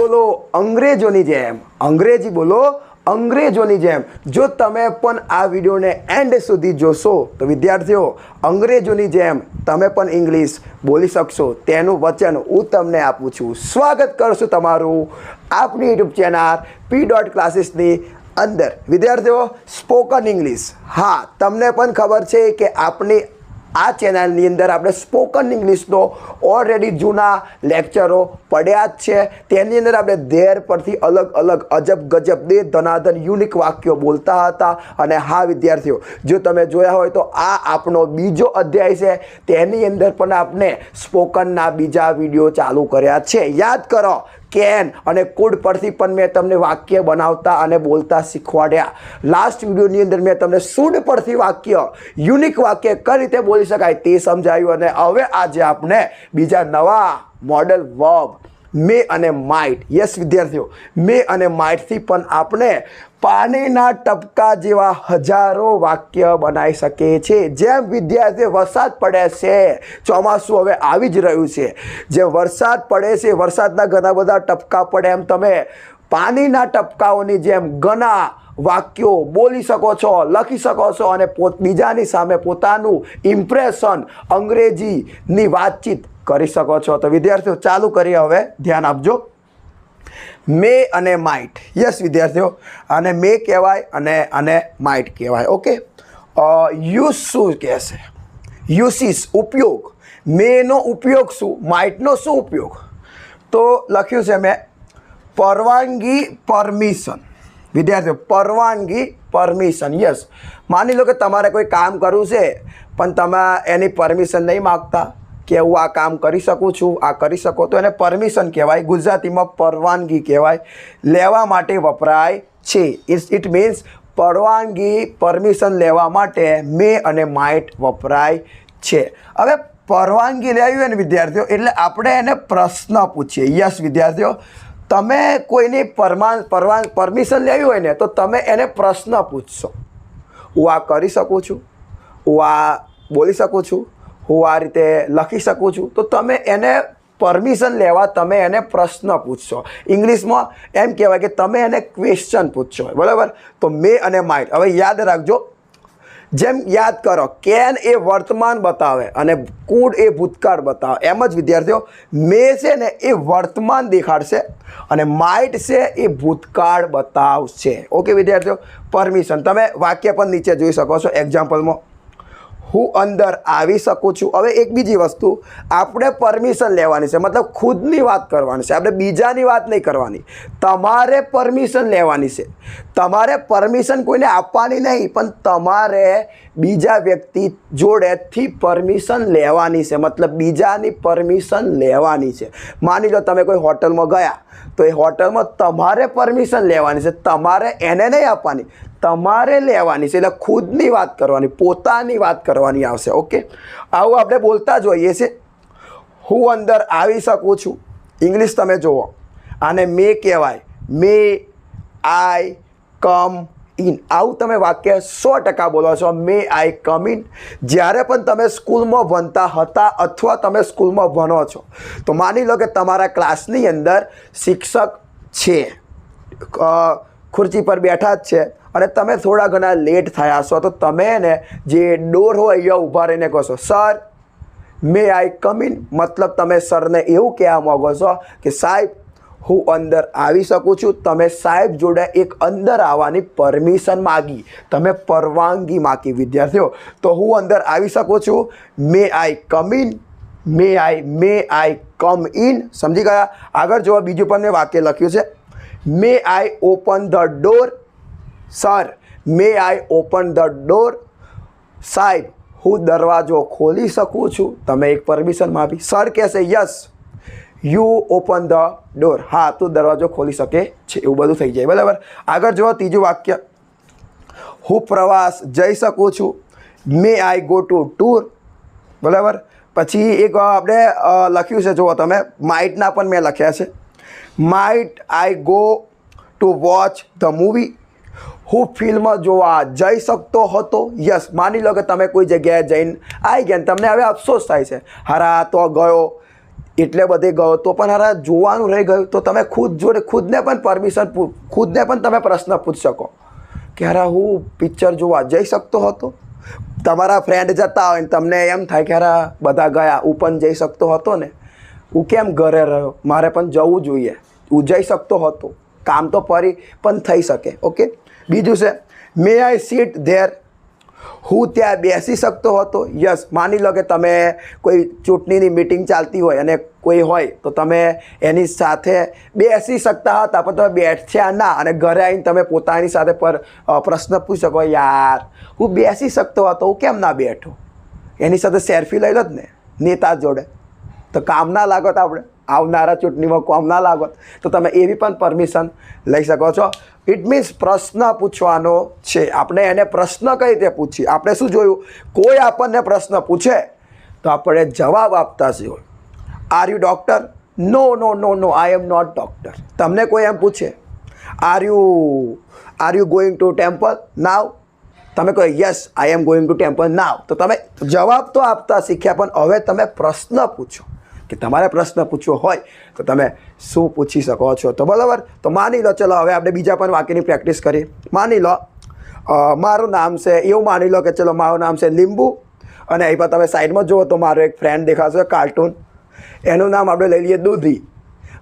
બોલો અંગ્રેજોની જેમ, અંગ્રેજી બોલો અંગ્રેજોની જેમ. જો તમે પણ આ વિડીયોને એન્ડ સુધી જોશો, તો વિદ્યાર્થીઓ, અંગ્રેજોની જેમ તમે પણ ઇંગ્લિશ બોલી શકશો. તેનું વચન હું તમને આપું છું. સ્વાગત કરશું તમારું આપની યુટ્યુબ ચેનલ પી ડોટ ક્લાસીસની અંદર. વિદ્યાર્થીઓ સ્પોકન ઇંગ્લિશ હા, તમને પણ ખબર છે કે આપણી આ ચેનલની અંદર આપણે સ્પોકન ઇંગ્લિશનો ઓલરેડી જૂના લેક્ચરો પડ્યા જ છે. તેની અંદર આપણે ધેર પરથી અલગ અલગ અજબ ગજબ દે ધનાધન યુનિક વાક્યો બોલતા હતા. અને હા, વિદ્યાર્થીઓ, જો તમે જોયા હોય તો આ આપણો બીજો અધ્યાય છે. તેની અંદર પણ આપણે સ્પોકનના બીજા વીડિયો ચાલુ કર્યા છે. યાદ કરો કેન અને કુડ પરથી પણ મેં તમને વાક્ય બનાવતા અને બોલતા શીખવાડ્યા. લાસ્ટ વિડીયોની અંદર મેં તમને સુડ પરથી વાક્ય યુનિક વાક્ય કઈ રીતે બોલી શકાય તે સમજાવ્યું અને હવે આજે આપણે બીજા નવા મોડલ વર્બ મે અને માઇટ. યસ વિદ્યાર્થીઓ. મે અને માઇટથી પણ આપણે પાણીના ટપકા જેવા હજારો વાક્ય બનાવી શકીએ છીએ જેમ વિદ્યાર્થીઓ, વરસાદ પડે છે. ચોમાસું હવે આવી જ રહ્યું છે. જેમ વરસાદ પડે છે, વરસાદના ઘણા બધા ટપકા પડે. એમ તમે પાણીના ટપકાઓની જેમ ઘણા વાક્યો બોલી શકો છો, લખી શકો છો અને પોત, બીજાની સામે પોતાનું ઇમ્પ્રેશન અંગ્રેજીની વાતચીત કરી શકો છો. તો વિદ્યાર્થીઓ, ચાલુ કરીએ હવે. ધ્યાન આપજો. મે અને માઇટ યસ વિદ્યાર્થીઓ. આને મે કહેવાય અને આને માઇટ કહેવાય. ઓકે યુઝ શું કહેશે? યુસીસ ઉપયોગ. મેનો ઉપયોગ શું? માઇટનો શું ઉપયોગ? તો લખ્યું છે મેં, પરવાનગી પરમિશન વિદ્યાર્થીઓ, પરવાનગી પરમિશન યસ માની લો કે તમારે કોઈ કામ કરવું છે, પણ તમે એની પરમિશન નહીં માગતા. કે હું આ કામ કરી શકું છું, આ કરી શકો. તો એને પરમિશન કહેવાય. ગુજરાતીમાં પરવાનગી કહેવાય. લેવા માટે વપરાય છે. ઇટ્સ ઇટ મીન્સ પરવાનગી પરમિશન લેવા માટે મે અને માઇટ વપરાય છે. હવે પરવાનગી લેવી હોય ને વિદ્યાર્થીઓ, એટલે આપણે એને પ્રશ્ન પૂછીએ. યસ વિદ્યાર્થીઓ, તમે કોઈની પરમાન, પરવાન પરમિશન લેવી હોય ને, તો તમે એને પ્રશ્ન પૂછશો. હું આ કરી શકું છું. હું આ બોલી શકું છું. હું આ રીતે લખી શકું છું. તો તમે એને પરમિશન લેવા તમે એને પ્રશ્ન પૂછશો. ઇંગ્લિશમાં એમ કહેવાય કે તમે એને ક્વેશ્ચન પૂછશો. બરાબર? તો મે અને માઇટ હવે યાદ રાખજો. જેમ યાદ કરો, કેન એ વર્તમાન બતાવે અને કુડ એ ભૂતકાળ બતાવે. એમ જ વિદ્યાર્થીઓ, મે છે ને એ વર્તમાન દેખાડશે અને માઇટ છે એ ભૂતકાળ બતાવશે. ઓકે વિદ્યાર્થીઓ? પરમિશન તમે વાક્ય પણ નીચે જોઈ શકો છો. એક્ઝામ્પલમાં હું અંદર આવી શકું છું. હવે એક બીજી વસ્તુ, આપણે પરમિશન લેવાની છે. મતલબ ખુદની વાત કરવાની છે. આપણે બીજાની વાત નહીં કરવાની. તમારે પરમિશન લેવાની છે. તમારે પરમિશન કોઈને આપવાની નહીં, પણ તમારે બીજા વ્યક્તિ જોડેથી પરમિશન લેવાની છે. મતલબ બીજાની પરમિશન લેવાની છે. માની લો તમે કોઈ હોટલમાં ગયા, તો એ હોટલમાં તમારે પરમિશન લેવાની છે. તમારે એને નહીં આપવાની. તમારે લેવાની છે, એટલે ખુદની વાત કરવાની, પોતાની વાત કરવાની આવશે, ઓકે? આવું આપણે બોલતા જ હોઈએ છીએ. હું અંદર આવી શકું છું. ઇંગ્લિશ તમે જુઓ. આને મે કહેવાય. May, I, come in. આવું તમે વાક્ય સો ટકા બોલો છો. May, I, come in. જ્યારે પણ તમે સ્કૂલમાં ભણતા હતા અથવા તમે સ્કૂલમાં ભણો છો, તો માની લો કે તમારા ક્લાસની અંદર શિક્ષક છે. ખુરચી પર બેઠા જ છે. અને તમે થોડા ઘણા લેટ થયા છો તો તમે એને જે ડોર હોય અહીંયા ઊભા રહીને કહો છો sir may I come in મતલબ તમે સરને એવું કહેવા માગો છો કે, સાહેબ, હું અંદર આવી શકું છું. તમે સાહેબ જોડે એક અંદર આવવાની પરમિશન માગી. તમે પરવાનગી માગી વિદ્યાર્થીઓ, તો હું અંદર આવી શકું છું? May I come in May I May I come in સમજી ગયા? આગળ જોવા બીજું પણ મેં વાક્ય લખ્યું છે. May I open the door sir may I open the door સાહેબ, હું દરવાજો ખોલી શકું છું? તમે એક પરમિશન માપી. સર કહેશે yes you open the door હા, તું દરવાજો ખોલી શકે છે, એવું બધું થઈ જાય, બરાબર? આગળ જુઓ, ત્રીજું વાક્ય. હું પ્રવાસ જઈ શકું છું. May I go to tour બરાબર? પછી એક આપણે લખ્યું છે, જુઓ તમે. માઇટના પણ મેં લખ્યા છે. Might I go to watch the movie હું ફિલ્મ જોવા જઈ શકતો હતો. યસ, માની લો કે તમે કોઈ જગ્યાએ જઈને આવી ગયા તમને હવે અફસોસ થાય છે. હરા તો ગયો. એટલે બધે ગયો તો પણ હરા, જોવાનું રહી ગયું તો તમે ખુદ જોડે ખુદને પણ પરમિશન ખુદને પણ તમે પ્રશ્ન પૂછી શકો. કે હરા, હું પિક્ચર જોવા જઈ શકતો હતો? તમારા ફ્રેન્ડ જતા હોય ને તમને એમ થાય કે હારા, બધા ગયા, હું પણ જઈ શકતો હતો ને. હું કેમ ઘરે રહ્યો? મારે પણ જવું જોઈએ. હું જઈ શકતો હતો. કામ તો ફરી પણ થઈ શકે, ઓકે? બીજું છે મે આઈ સીટ ધેર હું ત્યાં બેસી શકતો હતો. યસ માની લો કે તમે કોઈ ચૂંટણીની મિટિંગ ચાલતી હોય અને કોઈ હોય, તો તમે એની સાથે બેસી શકતા હતા, પણ તમે બેઠ્યા ના અને ઘરે આવીને તમે પોતાની સાથે પર પ્રશ્ન પૂછી શકો, યાર, હું બેસી શકતો હતો, હું કેમ ના બેઠો? એની સાથે સેલ્ફી લઈ લો જ ને, નેતા જોડે. તો કામ ના લાગત આપણે. આવનારા ચૂંટણીમાં કોમ ના લાગત. તો તમે એવી પણ પરમિશન લઈ શકો છો. ઇટ મીન્સ પ્રશ્ન પૂછવાનો છે. આપણે એને પ્રશ્ન કઈ રીતે પૂછીએ? આપણે શું જોયું? કોઈ આપણને પ્રશ્ન પૂછે તો આપણે જવાબ આપતા છીએ are you doctor no no no no I am not doctor તમને કોઈ એમ પૂછે? Are you are you going to temple now તમે કહો yes I am going to temple now તો તમે જવાબ તો આપતા શીખ્યા, પણ હવે તમે પ્રશ્ન પૂછો. કે તમારે પ્રશ્ન પૂછવો હોય તો તમે શું પૂછી શકો છો? તો બરાબર? તો માની લો, ચલો, હવે આપણે બીજા પણ વાક્યની પ્રેક્ટિસ કરીએ. માની લો મારું નામ છે, એવું માની લો કે ચલો, મારું નામ છે લીંબુ અને અહીં પર તમે સાઈડમાં જુઓ તો મારો એક ફ્રેન્ડ દેખાશે કાર્ટૂન એનું નામ આપણે લઈ લઈએ દૂધી.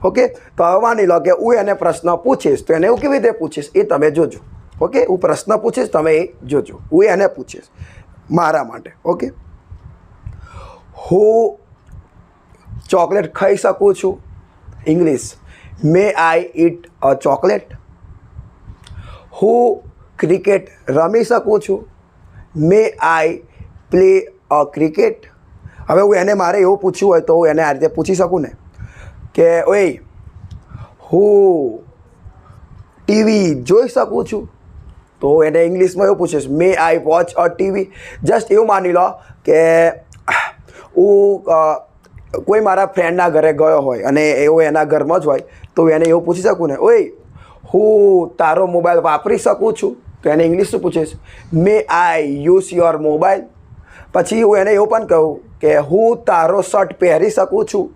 ઓકે? તો હવે માની લો કે હું એને પ્રશ્ન પૂછીશ, તો એને હું કેવી રીતે પૂછીશ? એ તમે જોજો. ઓકે? હું પ્રશ્ન પૂછીશ, તમે એ જોજો. હું એને પૂછીશ મારા માટે. ઓકે? હું ચોકલેટ ખાઈ શકું છું? English may I eat a chocolate હું ક્રિકેટ રમી શકું છું? May I play a cricket હવે હું એને મારે એવું પૂછવું હોય તો હું એને આ રીતે પૂછી શકું ને? કે, ઓય હું ટીવી જોઈ શકું છું? તો એને ઇંગ્લિશમાં એવું પૂછીશ may I watch a TV? Just એવું માની લો કે હું કોઈ મારા ફ્રેન્ડના ઘરે ગયો હોય અને એવો એના ઘરમાં જ હોય, તો એને એવું પૂછી શકું ને, ઓય, હું તારો મોબાઈલ વાપરી શકું છું? તો એને ઇંગ્લિશનું પૂછીશ? May I use your mobile પછી હું એને એવું પણ કહું કે, હું તારો શર્ટ પહેરી શકું છું.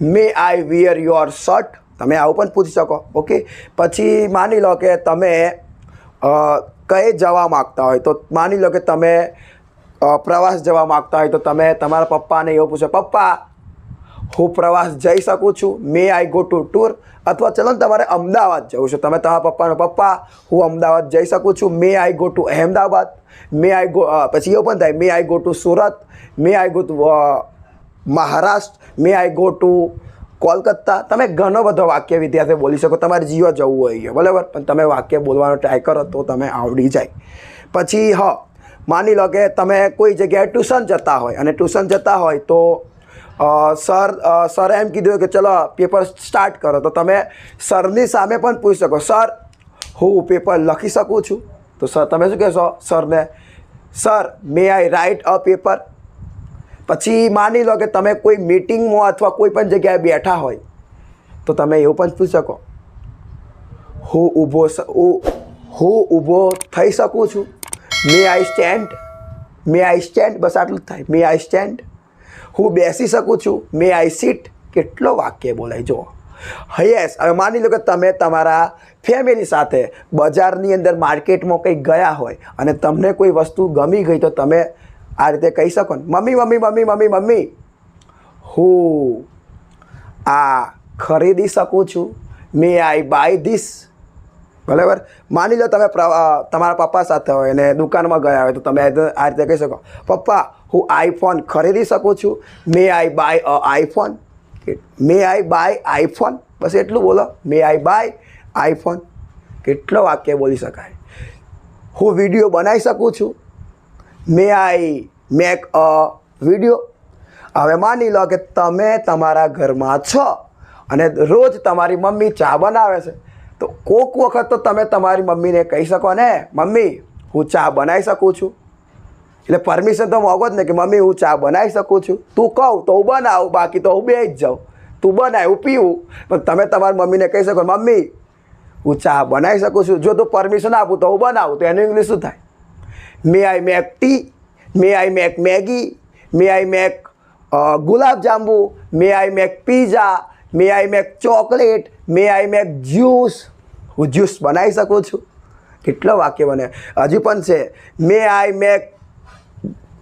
May I wear your shirt તમે આવું પણ પૂછી શકો ઓકે પછી માની લો કે તમે કંઈ જવા માગતા હોય, તો માની લો કે તમે પ્રવાસ જવા માગતા હોય, તો તમે તમારા પપ્પાને એવું પૂછો, પપ્પા હું પ્રવાસ જઈ શકું છું may I go to tour અથવા ચલો તમારે અમદાવાદ જવું છે. તમે તમારા પપ્પાનો પપ્પા હું અમદાવાદ જઈ શકું છું. May I go to Ahmedabad? May I go પછી એવું પણ થાય. May I go to Surat? May I go to Maharashtra? May I go to Kolkata? તમે ઘણો બધો વાક્ય વિદ્યાર્થીઓ બોલી શકો. તમારે જીવા જવું હોય અહીંયા, બરાબર? પણ તમે વાક્ય બોલવાનો ટ્રાય કરો તો તમે આવડી જાય. પછી હ માની લો કે તમે કોઈ જગ્યાએ ટ્યુશન જતા હોય અને ટ્યુશન જતા હોય તો સર સર એમ કીધું કે ચલો, પેપર સ્ટાર્ટ કરો. તો તમે સરની સામે પણ પૂછી શકો. સર, હું પેપર લખી શકું છું? તો સર, તમે શું કહેશો સરને? Sir may I write a paper પછી માની લો કે તમે કોઈ મીટિંગમાં અથવા કોઈ પણ જગ્યાએ બેઠા હોય, તો તમે એવું પણ પૂછી શકો. હું ઊભો હું ઊભો થઈ શકું છું? મે આઈ સ્ટેન્ડ મે આઈ સ્ટેન્ડ બસ આટલું જ થાય. મે આઈ સ્ટેન્ડ હું બેસી શકું છું? મે આઈ સીટ કેટલો વાક્ય બોલાય? જુઓ. યસ હવે માની લો કે તમે તમારા ફેમિલી સાથે બજારની અંદર માર્કેટમાં કંઈક ગયા હોય અને તમને કોઈ વસ્તુ ગમી ગઈ તો તમે આ રીતે કહી શકો ને, mummy mummy mummy mummy mummy, હું આ ખરીદી શકું છું? મે આઈ બાય ધીસ બરાબર? માની લો તમે તમારા પપ્પા સાથે હોય અને દુકાનમાં ગયા હોય તો તમે આ રીતે કહી શકો, પપ્પા, હું આઈફોન ખરીદી શકું છું? May I buy a iPhone may I buy iPhone બસ એટલું બોલો મે આઈ બાય આઈફોન કેટલો વાક્ય બોલી શકાય. હું વીડિયો બનાવી શકું છું? May I make a video હવે માની લો કે તમે તમારા ઘરમાં છો અને રોજ તમારી મમ્મી ચા બનાવે છે. તો કોક વખત તો તમે તમારી મમ્મીને કહી શકો ને, મમ્મી, હું ચા બનાવી શકું છું. એટલે પરમિશન તો માગો જ ને કે, મમ્મી, હું ચા બનાવી શકું છું. તું કહું, તો હું બનાવું, બાકી તો હું બે જ જાઉં. તું બનાય, હું પીવું. પણ તમે તમારી મમ્મીને કહી શકો, મમ્મી, હું ચા બનાવી શકું છું. જો તું પરમિશન આપું તો હું બનાવું. તો એનું ઇંગ્લિશ શું થાય? May I make tea may I make Maggi may I make gulab jamun? May I make pizza may I make chocolate may I make juice હું જ્યુસ બનાવી શકું છું? કેટલો વાક્ય બને? હજી પણ છે may I make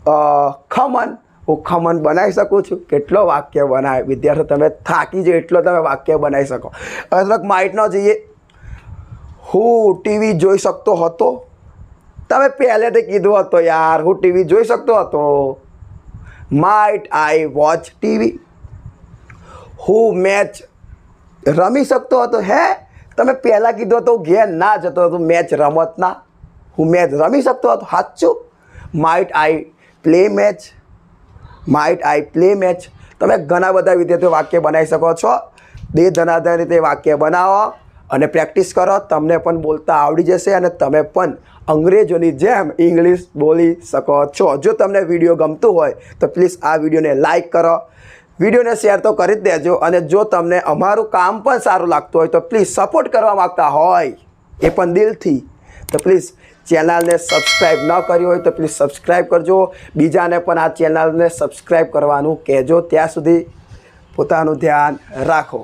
a, khaman? હું ખમણ બનાવી શકું છું. કેટલો વાક્ય બનાવે વિદ્યાર્થીઓ તમે થાકી જાય એટલો તમે વાક્ય બનાવી શકો. હવે થોડાક માઇટ ન જઈએ. હું ટીવી જોઈ શકતો હતો? તમે પહેલેથી કીધું હતો યાર હું ટીવી જોઈ શકતો હતો. Might I watch TV? હું મેચ રમી શકતો હતો? હે? તમે પહેલાં કીધું હતું ઘેર ના જતો હતો મેચ રમતના હું મેચ રમી શકતો હતો, સાચું? Might I play match might I play match તમે ઘણા બધા વિદ્યાર્થીઓ વાક્ય બનાવી શકો છો. બે ધનાધન રીતે વાક્ય બનાવો અને પ્રેક્ટિસ કરો. તમને પણ બોલતા આવડી જશે અને તમે પણ અંગ્રેજોની જેમ ઇંગ્લિશ બોલી શકો છો. જો તમને વીડિયો ગમતું હોય, તો પ્લીઝ આ વિડીયોને લાઇક કરો. વિડીયોને શેર તો કરી જ દેજો અને જો તમને અમારું કામ પણ સારું લાગતું હોય તો પ્લીઝ સપોર્ટ કરવા માગતા હોય, એ પણ દિલથી. તો પ્લીઝ ચેનલને સબસ્ક્રાઈબ ન કરી હોય તો પ્લીઝ સબસ્ક્રાઈબ કરજો. બીજાને પણ આ ચેનલને સબસ્ક્રાઈબ કરવાનું કહેજો. ત્યાં સુધી પોતાનું ધ્યાન રાખો.